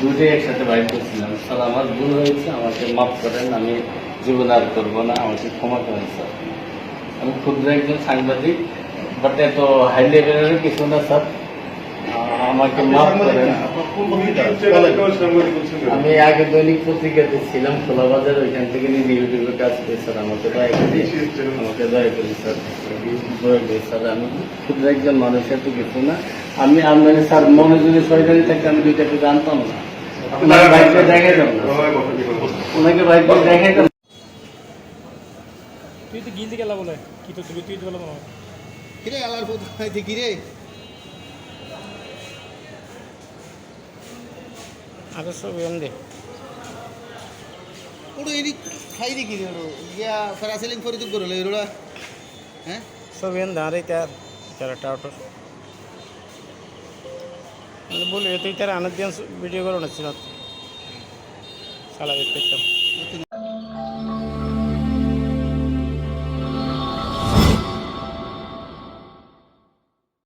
দুটোই একসাথে বাইক করছিলাম। স্যার আমার ভুল হয়েছে আমাকে মাফ করেন আমি জীবন আর করব না আমাকে ক্ষমা করেন স্যার। আমি ক্ষুদ্র একজন সাংবাদিক বাট এত হাই লেভেলের কিছু না স্যার। আমাকে মাফ করেন। আমি আগে দৈনিক পত্রিকাতে ছিলাম খোলা বাজার ওইখান থেকে নিজে ইউটিউবে কাজ করি স্যার। আমাকে দয়া করে আমাকে দয়া করি স্যার। দয়া করি স্যার। আমি ক্ষুদ্র একজন মানুষের তো কিছু না আমি আমদানি স্যার মনে যদি শয়তানি থাকে আমি দুইটাকে জানতাম না। ওনাকে বাইকটা দেখাইতাম না। ওনাকে বাইকটা দেখাইতাম না। তুই তো গিলতে গেলা বলে। কি তো তুই তুই তো বলে। কিরে আলার পুত হইতে কিরে? আগে সব এমনি ওড়ো এরি খাই দি কিরে ওড়ো ইয়া করে তুই করলে এরোড়া হ্যাঁ? সব এমনি আরে তার চারটা অটো বলি তুই তার আনার দিন ভিডিও করো না ছিল সালা দেখতে